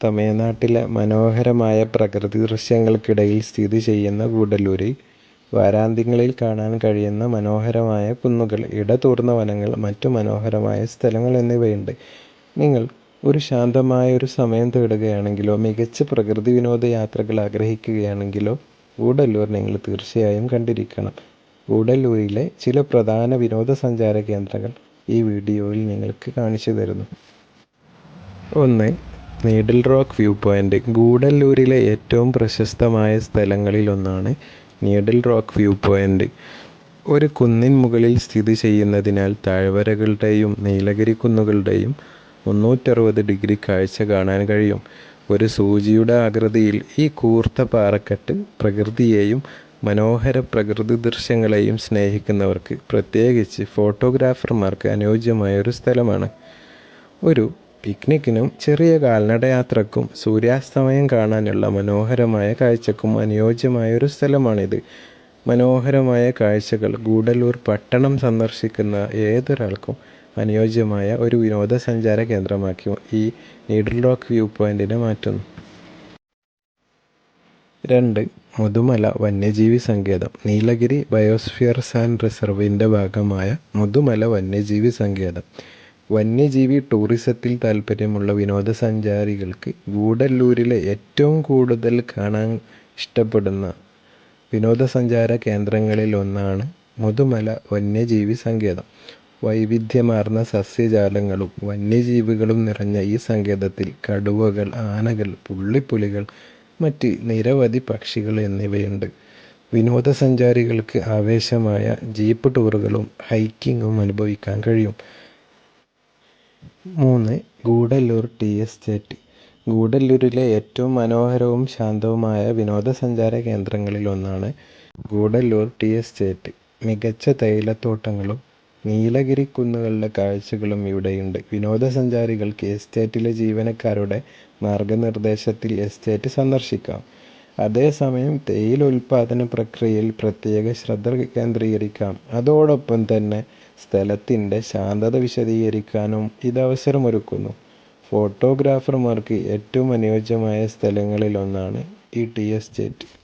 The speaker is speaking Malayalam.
തമിഴ്നാട്ടിലെ മനോഹരമായ പ്രകൃതി ദൃശ്യങ്ങൾക്കിടയിൽ സ്ഥിതി ചെയ്യുന്ന ഗൂഡല്ലൂരിൽ വാരാന്ത്യങ്ങളിൽ കാണാൻ കഴിയുന്ന മനോഹരമായ കുന്നുകൾ, ഇടതൂർന്ന വനങ്ങൾ, മറ്റു മനോഹരമായ സ്ഥലങ്ങൾ എന്നിവയുണ്ട്. നിങ്ങൾ ഒരു ശാന്തമായ ഒരു സമയം തേടുകയാണെങ്കിലോ മികച്ച പ്രകൃതി വിനോദ യാത്രകൾ ആഗ്രഹിക്കുകയാണെങ്കിലോ ഗൂഡല്ലൂർ നിങ്ങൾ തീർച്ചയായും കണ്ടിരിക്കണം. ഗൂഡല്ലൂരിലെ ചില പ്രധാന വിനോദസഞ്ചാര കേന്ദ്രങ്ങൾ ഈ വീഡിയോയിൽ നിങ്ങൾക്ക് കാണിച്ചു തരുന്നു ഒന്ന്. നീഡിൽ റോക്ക് വ്യൂ പോയിന്റ് ഗൂഡല്ലൂരിലെ ഏറ്റവും പ്രശസ്തമായ സ്ഥലങ്ങളിലൊന്നാണ് നീഡിൽ റോക്ക് വ്യൂ പോയിന്റ് ഒരു കുന്നിൻ മുകളിൽ സ്ഥിതി ചെയ്യുന്നതിനാൽ താഴ്വരകളുടെയും നീലഗിരി കുന്നുകളുടെയും മുന്നൂറ്ററുപത് ഡിഗ്രി കാഴ്ച കാണാൻ കഴിയും. ഒരു സൂചിയുടെ ആകൃതിയിൽ ഈ കൂർത്ത പാറക്കെട്ട് പ്രകൃതിയെയും മനോഹര പ്രകൃതി ദൃശ്യങ്ങളെയും സ്നേഹിക്കുന്നവർക്ക്, പ്രത്യേകിച്ച് ഫോട്ടോഗ്രാഫർമാർക്ക് അനുയോജ്യമായ ഒരു സ്ഥലമാണ്. ഒരു പിക്നിക്കിനും ചെറിയ കാൽനടയാത്രയ്ക്കും സൂര്യാസ്തമയം കാണാനുള്ള മനോഹരമായ കാഴ്ചക്കും അനുയോജ്യമായ ഒരു സ്ഥലമാണിത്. മനോഹരമായ കാഴ്ചകൾ ഗൂഡല്ലൂർ പട്ടണം സന്ദർശിക്കുന്ന ഏതൊരാൾക്കും അനുയോജ്യമായ ഒരു വിനോദസഞ്ചാര കേന്ദ്രമാക്കി ഈ നീഡിൽ റോക്ക് വ്യൂ പോയിന്റിനെ മാറ്റുന്നു. രണ്ട്. മുതുമല വന്യജീവി സങ്കേതം നീലഗിരി ബയോസ്ഫിയർ ആൻഡ് റിസർവിന്റെ ഭാഗമായ മുതുമല വന്യജീവി സങ്കേതം. വന്യജീവി ടൂറിസത്തിൽ താൽപര്യമുള്ള വിനോദസഞ്ചാരികൾക്ക് ഗൂഡല്ലൂരിലെ ഏറ്റവും കൂടുതൽ കാണാൻ ഇഷ്ടപ്പെടുന്ന വിനോദസഞ്ചാര കേന്ദ്രങ്ങളിലൊന്നാണ് മുതുമല വന്യജീവി സങ്കേതം. വൈവിധ്യമാർന്ന സസ്യജാലങ്ങളും വന്യജീവികളും നിറഞ്ഞ ഈ സങ്കേതത്തിൽ കടുവകൾ, ആനകൾ, പുള്ളിപ്പുലികൾ, മറ്റ് നിരവധി പക്ഷികൾ എന്നിവയുണ്ട്. വിനോദസഞ്ചാരികൾക്ക് ആവേശമായ ജീപ്പ് ടൂറുകളും ഹൈക്കിങ്ങും അനുഭവിക്കാൻ കഴിയും. മൂന്ന്. ഗൂഡല്ലൂർ ടീ എസ്റ്റേറ്റ് ഗൂഡല്ലൂരിലെ ഏറ്റവും മനോഹരവും ശാന്തവുമായ വിനോദസഞ്ചാര കേന്ദ്രങ്ങളിലൊന്നാണ് ഗൂഡല്ലൂർ ടീ എസ്റ്റേറ്റ്. മികച്ച തേയിലത്തോട്ടങ്ങളും നീലഗിരി കുന്നുകളുടെ കാഴ്ചകളും ഇവിടെയുണ്ട്. വിനോദസഞ്ചാരികൾക്ക് എസ്റ്റേറ്റിലെ ജീവനക്കാരുടെ മാർഗനിർദേശത്തിൽ എസ്റ്റേറ്റ് സന്ദർശിക്കാം. അതേസമയം തേയില ഉൽപാദന പ്രക്രിയയിൽ പ്രത്യേക ശ്രദ്ധ കേന്ദ്രീകരിക്കാം. അതോടൊപ്പം തന്നെ സ്ഥലത്തിന്റെ ശാന്തത വിശദീകരിക്കാനും ഇത് അവസരമൊരുക്കുന്നു. ഫോട്ടോഗ്രാഫർമാർക്ക് ഏറ്റവും അനുയോജ്യമായ സ്ഥലങ്ങളിലൊന്നാണ് ഈ ടീ എസ്റ്റേറ്റ്.